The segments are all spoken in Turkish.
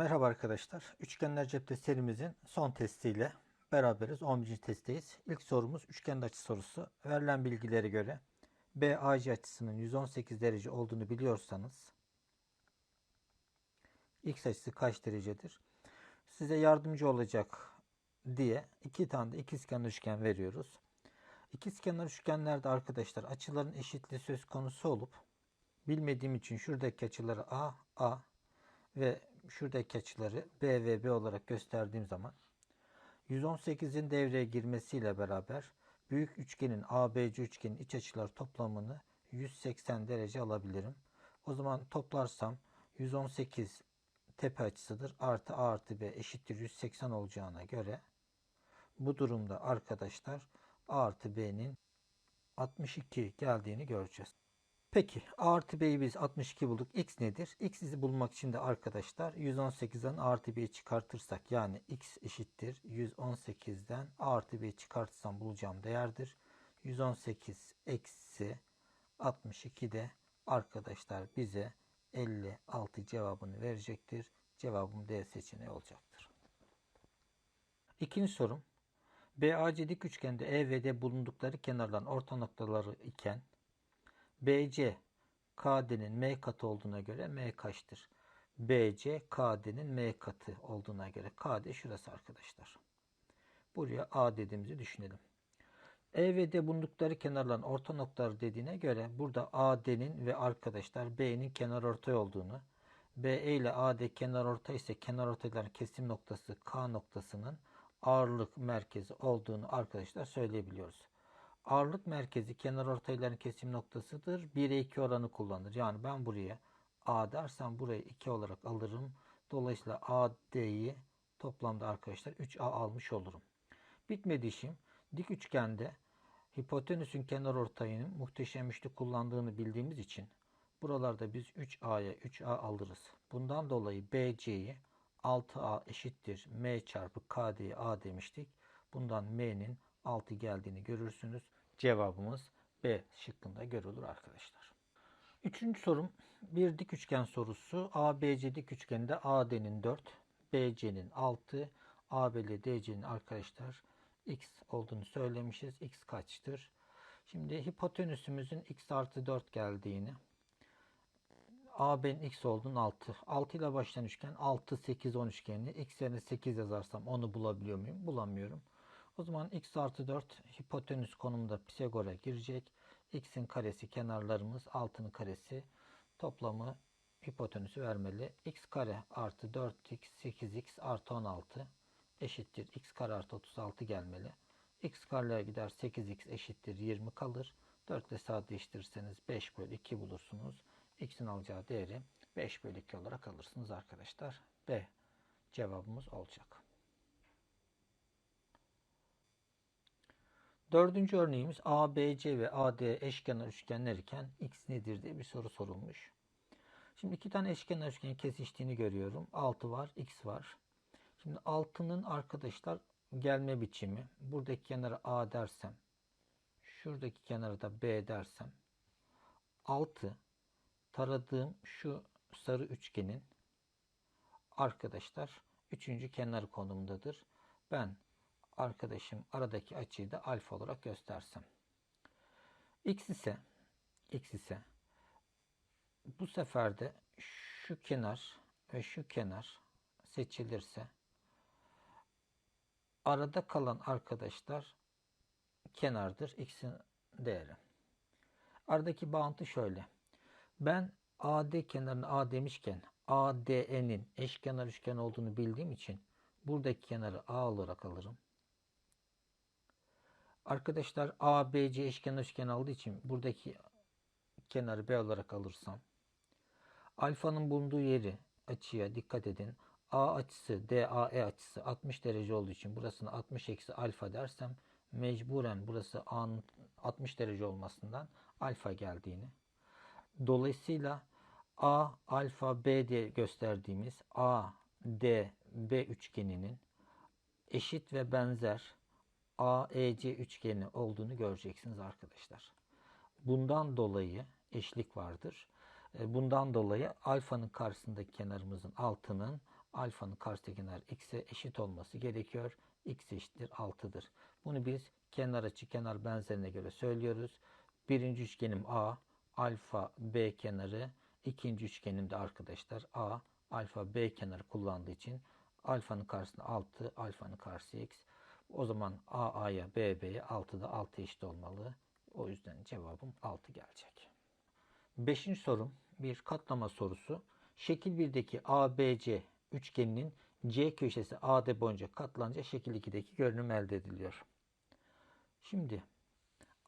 Merhaba arkadaşlar. Üçgenler cepte serimizin son testiyle beraberiz. 11. testteyiz. İlk sorumuz üçgen açı sorusu. Verilen bilgilere göre BAC açısının 118 derece olduğunu biliyorsanız X açısı kaç derecedir? Size yardımcı olacak diye iki tane de ikizkenar üçgen veriyoruz. İkizkenar üçgenlerde arkadaşlar açıların eşitliği söz konusu olup bilmediğim için şuradaki açıları A, A ve şuradaki açıları B ve B olarak gösterdiğim zaman 118'in devreye girmesiyle beraber büyük üçgenin ABC üçgenin iç açılar toplamını 180 derece alabilirim. O zaman toplarsam 118 tepe açısıdır. Artı A artı B eşittir 180 olacağına göre bu durumda arkadaşlar A artı B'nin 62 geldiğini göreceğiz. Peki A artı B'yi biz 62 bulduk. X nedir? X'i bulmak için de arkadaşlar 118'den A artı B'yi çıkartırsak yani X eşittir 118'den A artı B'yi çıkartırsam bulacağım değerdir. 118 eksi 62 de arkadaşlar bize 56 cevabını verecektir. Cevabım D seçeneği olacaktır. İkinci sorum. BAC dik üçgende E ve D bulundukları kenarların orta noktaları iken BC KD'nin M katı olduğuna göre M kaçtır? BC KD'nin M katı olduğuna göre KD şurası arkadaşlar. Buraya A dediğimizi düşünelim. E ve D bulundukları kenarların orta noktaları dediğine göre burada AD'nin ve arkadaşlar B'nin kenar ortay olduğunu, BE ile AD kenar ortay ise kenar ortayların kesim noktası K noktasının ağırlık merkezi olduğunu arkadaşlar söyleyebiliyoruz. Ağırlık merkezi kenar ortayların kesim noktasıdır. 1'e 2 oranı kullanır. Yani ben buraya A dersem burayı 2 olarak alırım. Dolayısıyla AD'yi toplamda arkadaşlar 3A almış olurum. Bitmedi işim. Dik üçgende hipotenüsün kenar ortayının muhteşem üçlü kullandığını bildiğimiz için buralarda biz 3A'ya 3A alırız. Bundan dolayı BC'yi 6A eşittir M çarpı KD'ye A demiştik. Bundan M'nin 6 geldiğini görürsünüz. Cevabımız B şıkkında görülür arkadaşlar. Üçüncü sorum bir dik üçgen sorusu. ABC dik üçgende AD'nin 4, BC'nin 6, AB ile DC'nin arkadaşlar x olduğunu söylemişiz. x kaçtır? Şimdi hipotenüsümüzün x artı 4 geldiğini AB'nin x olduğunu 6. 6 ile başlayan üçgen 6, 8, 10 üçgenini x yerine 8 yazarsam onu bulabiliyor muyum? Bulamıyorum. O zaman x artı 4 hipotenüs konumunda Pisagor'a girecek. x'in karesi kenarlarımız 6'nın karesi toplamı hipotenüsü vermeli. x kare artı 4x 8x artı 16 eşittir. x kare artı 36 gelmeli. x kareye gider 8x eşittir 20 kalır. 4 ile sadeleştirirseniz 5 bölü 2 bulursunuz. x'in alacağı değeri 5 bölü 2 olarak alırsınız arkadaşlar. B cevabımız olacak. Dördüncü örneğimiz ABC ve AD eşkenar üçgenler iken x nedir diye bir soru sorulmuş. Şimdi iki tane eşkenar üçgenin kesiştiğini görüyorum. 6 var, x var. Şimdi 6'nın arkadaşlar gelme biçimi. Buradaki kenara A dersem, şuradaki kenara da B dersem 6 taradığım şu sarı üçgenin arkadaşlar üçüncü kenar konumundadır. Ben arkadaşım aradaki açıyı da alfa olarak göstersem. X ise x ise bu sefer de şu kenar ve şu kenar seçilirse arada kalan arkadaşlar kenardır x'in değeri. Aradaki bağıntı şöyle. Ben AD kenarını A demişken ADE'nin eşkenar üçgen olduğunu bildiğim için buradaki kenarı A olarak alırım. Arkadaşlar ABC eşkenar üçgen aldığı için buradaki kenarı B olarak alırsam alfanın bulunduğu yeri açıya dikkat edin. A açısı DAE açısı 60 derece olduğu için burasını 60 eksi alfa dersem mecburen burası A'nın 60 derece olmasından alfa geldiğini. Dolayısıyla A alfa B diye gösterdiğimiz A D B üçgeninin eşit ve benzer AEC üçgeni olduğunu göreceksiniz arkadaşlar. Bundan dolayı eşlik vardır. E, bundan dolayı alfanın karşısındaki kenarımızın altının Alfanın karşı kenar x'e eşit olması gerekiyor. x eşittir 6'dır. Bunu biz kenar açı kenar benzerine göre söylüyoruz. Birinci üçgenim A, alfa B kenarı. ikinci üçgenimde arkadaşlar A, alfa B kenarı kullandığı için alfanın karşısında 6, alfanın karşısı x. O zaman A A'ya B B'ye 6 da 6 eşit olmalı. O yüzden cevabım 6 gelecek. Beşinci sorum bir katlama sorusu. Şekil 1'deki ABC üçgeninin C köşesi AD boyunca katlanınca şekil 2'deki görünüm elde ediliyor. Şimdi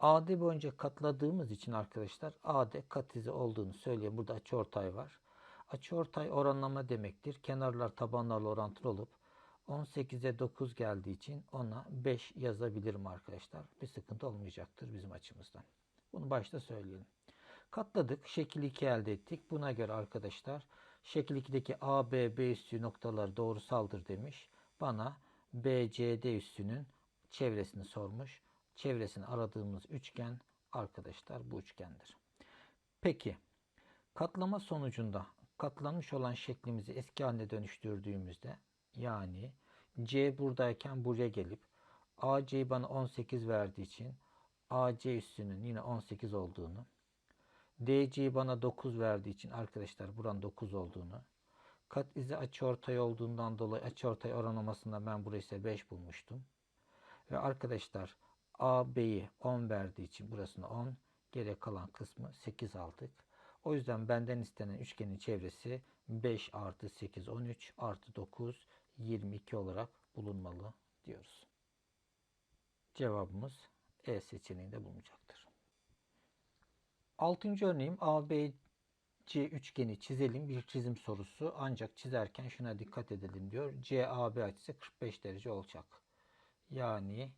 AD boyunca katladığımız için arkadaşlar AD katize olduğunu söyleyeyim. Burada açıortay var. Açıortay oranlama demektir. Kenarlar tabanlarla orantılı olup 18'e 9 geldiği için ona 5 yazabilirim arkadaşlar. Bir sıkıntı olmayacaktır bizim açımızdan. Bunu başta söyleyelim. Katladık. Şekil 2 elde ettik. Buna göre arkadaşlar şekil 2'deki A, B, B üssü noktalar doğrusaldır demiş. Bana BCD üssünün çevresini sormuş. Çevresini aradığımız üçgen arkadaşlar bu üçgendir. Peki katlama sonucunda katlanmış olan şeklimizi eski haline dönüştürdüğümüzde yani C buradayken buraya gelip AC bana 18 verdiği için AC üssünün yine 18 olduğunu DC bana 9 verdiği için arkadaşlar buranın 9 olduğunu kat izi açıortay olduğundan dolayı açıortay oranlamasında ben burayı ise 5 bulmuştum. Ve arkadaşlar AB'yi 10 verdiği için burasını 10 geri kalan kısmı 8 aldık. O yüzden benden istenen üçgenin çevresi 5 artı 8 13 artı 9 22 olarak bulunmalı diyoruz. Cevabımız E seçeneğinde bulunacaktır. Altıncı örneğim ABC üçgeni çizelim bir çizim sorusu. Ancak çizerken şuna dikkat edelim diyor. CAB açısı 45 derece olacak. Yani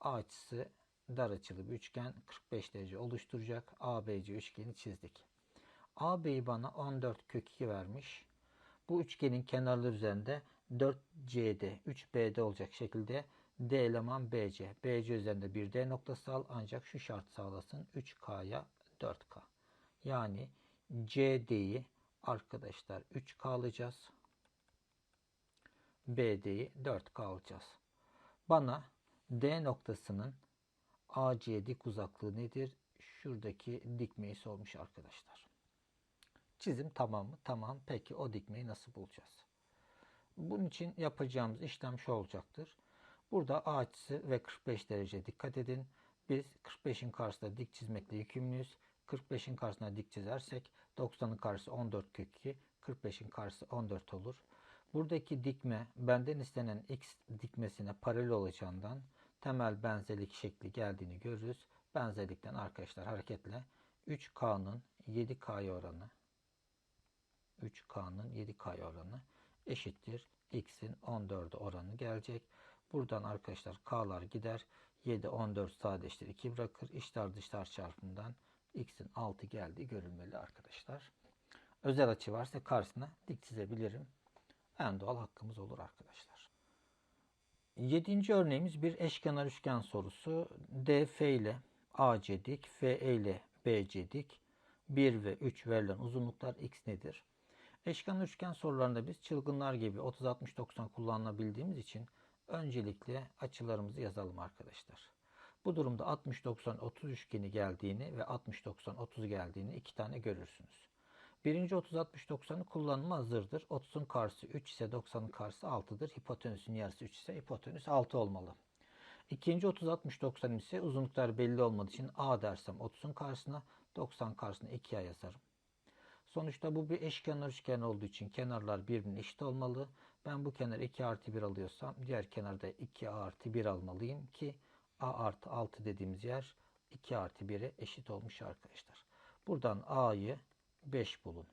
A açısı dar açılı bir üçgen 45 derece oluşturacak. ABC üçgeni çizdik. AB'yi bana 14 kök 2 vermiş. Bu üçgenin kenarları üzerinde 4CD, 3BD olacak şekilde D eleman BC. BC üzerinde bir D noktası al ancak şu şart sağlasın 3K'ya 4K. Yani CD'yi arkadaşlar 3K alacağız. BD'yi 4K alacağız. Bana D noktasının AC'ye dik uzaklığı nedir? Şuradaki dikmeyi sormuş arkadaşlar. Çizim tamam mı? Tamam. Peki o dikmeyi nasıl bulacağız? Bunun için yapacağımız işlem şu olacaktır. Burada A açısı ve 45 derece dikkat edin. Biz 45'in karşısında dik çizmekle yükümlüyüz. 45'in karşısına dik çizersek 90'ın karşısı 14 kök 2, 45'in karşısı 14 olur. Buradaki dikme benden istenen x dikmesine paralel olacağından temel benzerlik şekli geldiğini görürüz. Benzerlikten arkadaşlar hareketle 3K'nın 7K'ya oranı 3K'nın 7K oranı eşittir. X'in 14'e oranı gelecek. Buradan arkadaşlar K'lar gider. 7, 14 sadeleştir. 2 bırakır. İçler dışlar çarpımından X'in 6 geldiği görülmeli arkadaşlar. Özel açı varsa karşısına dik çizebilirim. En doğal hakkımız olur arkadaşlar. Yedinci örneğimiz bir eşkenar üçgen sorusu. DF ile AC dik, FE ile BC dik. 1 ve 3 verilen uzunluklar x nedir? Eşkenar üçgen sorularında biz çılgınlar gibi 30-60-90 kullanılabildiğimiz için öncelikle açılarımızı yazalım arkadaşlar. Bu durumda 60-90-30 üçgeni geldiğini ve 60-90-30 geldiğini iki tane görürsünüz. Birinci 30-60-90'ı kullanıma hazırdır. 30'un karşısı 3 ise 90'ın karşısı 6'dır. Hipotenüsün yarısı 3 ise hipotenüs 6 olmalı. İkinci 30-60-90 ise uzunluklar belli olmadığı için A dersem 30'un karşısına 90 karşısına 2A yazarım. Sonuçta bu bir eşkenar üçgen olduğu için kenarlar birbirine eşit olmalı. Ben bu kenar 2 artı 1 alıyorsam diğer kenarda 2 artı 1 almalıyım ki A artı 6 dediğimiz yer 2 artı 1'e eşit olmuş arkadaşlar. Buradan A'yı 5 bulun.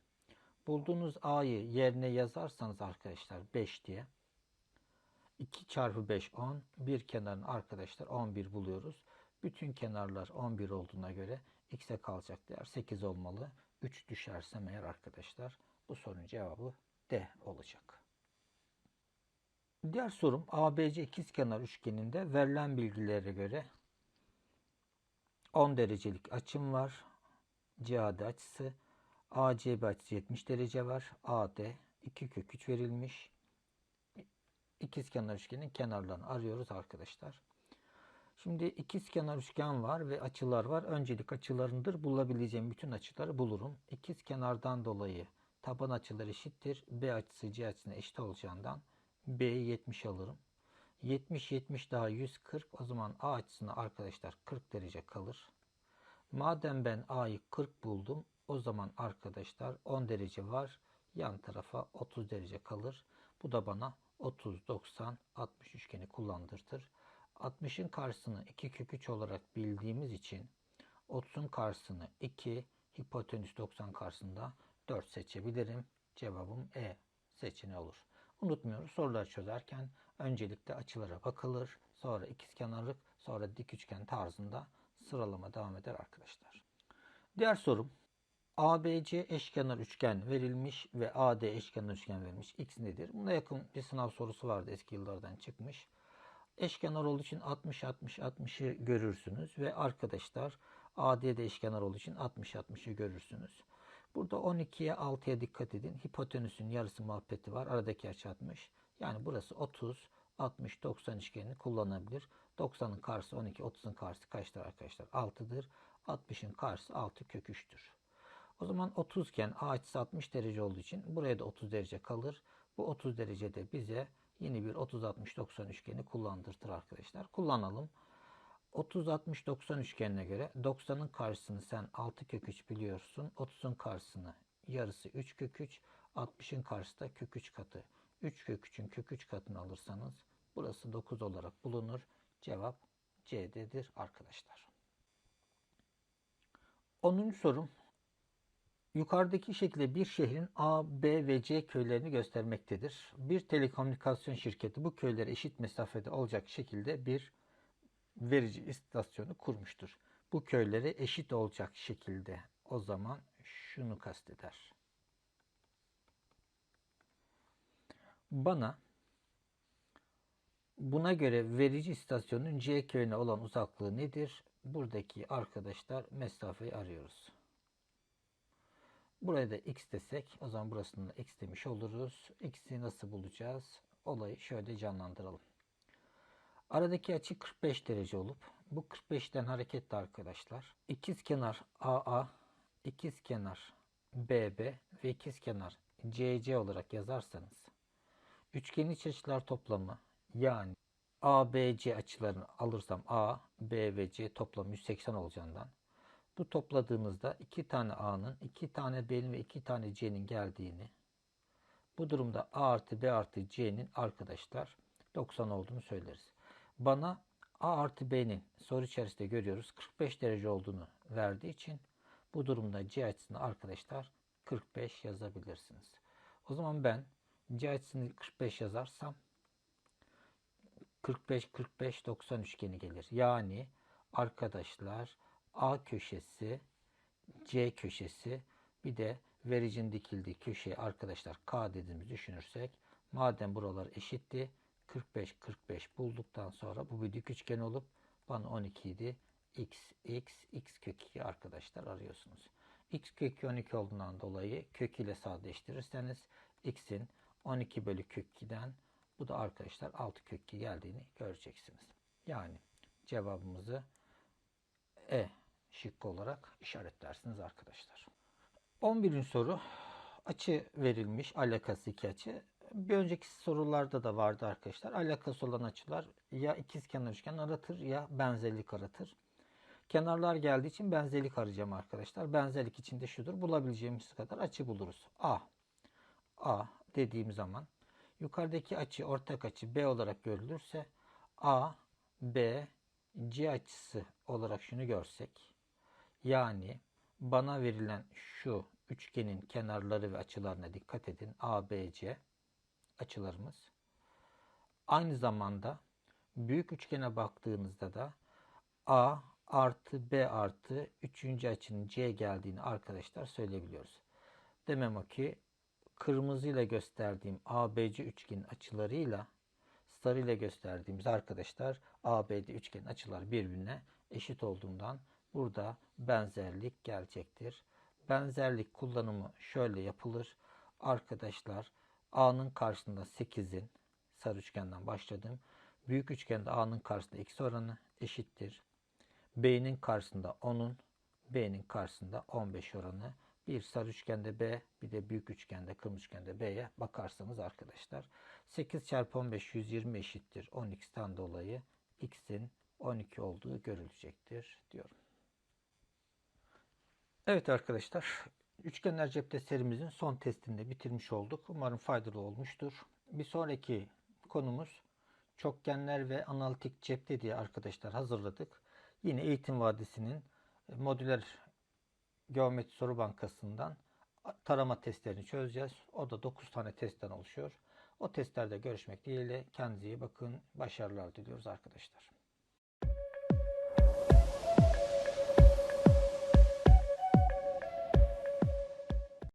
Bulduğunuz A'yı yerine yazarsanız arkadaşlar 5 diye 2 çarpı 5 10 bir kenarın arkadaşlar 11 buluyoruz. Bütün kenarlar 11 olduğuna göre x'e kalacak değer 8 olmalı. 3 düşersem eğer arkadaşlar bu sorunun cevabı D olacak. Diğer sorum ABC ikizkenar üçgeninde verilen bilgilere göre 10 derecelik açım var. CAD açısı. ACB açısı 70 derece var. AD 2 kök 3 verilmiş. ikizkenar üçgenin kenarlarını arıyoruz arkadaşlar. Şimdi ikizkenar üçgen var ve açılar var. Öncelik açılarındır. Bulabileceğim bütün açıları bulurum. İkizkenardan dolayı taban açıları eşittir. B açısı C açısına eşit olacağından B'yi 70 alırım. 70 70 daha 140 o zaman A açısına arkadaşlar 40 derece kalır. Madem ben A'yı 40 buldum o zaman arkadaşlar 10 derece var. Yan tarafa 30 derece kalır. Bu da bana 30 90 60 üçgeni kullandırtır. 60'ın karşısını 2 kök 3 olarak bildiğimiz için 30'un karşısını 2 hipotenüs 90 karşısında 4 seçebilirim. Cevabım E seçeneği olur. Unutmuyoruz soruları çözerken öncelikle açılara bakılır. Sonra ikizkenarlık sonra dik üçgen tarzında sıralama devam eder arkadaşlar. Diğer sorum ABC eşkenar üçgen verilmiş ve AD eşkenar üçgen verilmiş. X nedir? Buna yakın bir sınav sorusu vardı eski yıllardan çıkmış. Eşkenar olduğu için 60 60 60'ı görürsünüz ve arkadaşlar AD'de eşkenar olduğu için 60 60'ı görürsünüz. Burada 12'ye 6'ya dikkat edin. Hipotenüsün yarısı muhabbeti var. Aradaki açı 60. Yani burası 30, 60, 90 üçgenini kullanabilir. 90'ın karşısı 12, 30'un karşısı kaçtır arkadaşlar? 6'dır. 60'ın karşısı 6 kök 3'tür. O zaman 30 iken A açısı 60 derece olduğu için buraya da 30 derece kalır. Bu 30 derecede bize yeni bir 30-60-90 üçgeni kullandırtır arkadaşlar. Kullanalım. 30-60-90 üçgenine göre 90'ın karşısını sen 6 kök 3 biliyorsun. 30'un karşısını yarısı 3 kök 3. 60'ın karşısı da kök 3 katı. 3 kök 3'ün kök 3 katını alırsanız burası 9 olarak bulunur. Cevap C'dedir arkadaşlar. 10. sorum Yukarıdaki şekilde bir şehrin A, B ve C köylerini göstermektedir. Bir telekomünikasyon şirketi bu köylere eşit mesafede olacak şekilde bir verici istasyonu kurmuştur. Bu köylere eşit olacak şekilde o zaman şunu kasteder. Bana buna göre verici istasyonun C köyüne olan uzaklığı nedir? Buradaki arkadaşlar mesafeyi arıyoruz. Buraya da x desek o zaman burasını da x demiş oluruz. x'i nasıl bulacağız? Olayı şöyle canlandıralım. Aradaki açı 45 derece olup bu 45'ten hareketle arkadaşlar ikiz kenar AA, ikiz kenar BB ve ikiz kenar CC olarak yazarsanız üçgenin iç açılar toplamı yani ABC açılarını alırsam A, B ve C toplamı 180 olacağından bu topladığımızda iki tane A'nın, iki tane B'nin ve iki tane C'nin geldiğini bu durumda A artı B artı C'nin arkadaşlar 90 olduğunu söyleriz. Bana A artı B'nin soru içerisinde görüyoruz 45 derece olduğunu verdiği için bu durumda C açısını arkadaşlar 45 yazabilirsiniz. O zaman ben C açısını 45 yazarsam 45 45 90 üçgeni gelir. Yani arkadaşlar A köşesi, C köşesi bir de vericin dikildiği köşeye arkadaşlar K dediğimizi düşünürsek madem buralar eşitti 45 45 bulduktan sonra bu bir dik üçgen olup bana 12 idi. X, X, X kök 2 arkadaşlar arıyorsunuz. X kök 2 12 olduğundan dolayı kök ile sadeleştirirseniz X'in 12 bölü kök 2'den bu da arkadaşlar 6 kök 2 geldiğini göreceksiniz. Yani cevabımızı E şıkkı olarak işaretlersiniz arkadaşlar. 11. soru açı verilmiş alakası iki açı. Bir önceki sorularda da vardı arkadaşlar. Alakası olan açılar ya ikizkenar üçgen aratır ya benzerlik aratır. Kenarlar geldiği için benzerlik arayacağım arkadaşlar. Benzerlik içinde şudur. Bulabileceğimiz kadar açı buluruz. A. A dediğim zaman yukarıdaki açı ortak açı B olarak görülürse A, B, C açısı olarak şunu görsek yani bana verilen şu üçgenin kenarları ve açılarına dikkat edin. A, B, C açılarımız. Aynı zamanda büyük üçgene baktığınızda da A artı B artı üçüncü açının C geldiğini arkadaşlar söyleyebiliyoruz. Demem o ki kırmızıyla gösterdiğim ABC üçgenin açılarıyla sarı ile gösterdiğimiz arkadaşlar ABD üçgenin açıları birbirine eşit olduğundan burada benzerlik gelecektir. Benzerlik kullanımı şöyle yapılır. Arkadaşlar A'nın karşısında 8'in sarı üçgenden başladım. Büyük üçgende A'nın karşısında X oranı eşittir. B'nin karşısında 10'un, B'nin karşısında 15 oranı. Bir sarı üçgende B, bir de büyük üçgende, kırmızı üçgende B'ye bakarsanız arkadaşlar. 8 çarpı 15 120 eşittir. 10x'ten dolayı x'in 12 olduğu görülecektir diyorum. Evet arkadaşlar, üçgenler cepte serimizin son testini de bitirmiş olduk. Umarım faydalı olmuştur. Bir sonraki konumuz çokgenler ve analitik cepte diye arkadaşlar hazırladık. Yine Eğitim Vadisi'nin modüler geometri soru bankasından tarama testlerini çözeceğiz. O da 9 tane testten oluşuyor. O testlerde görüşmek dileğiyle kendinize iyi bakın. Başarılar diliyoruz arkadaşlar.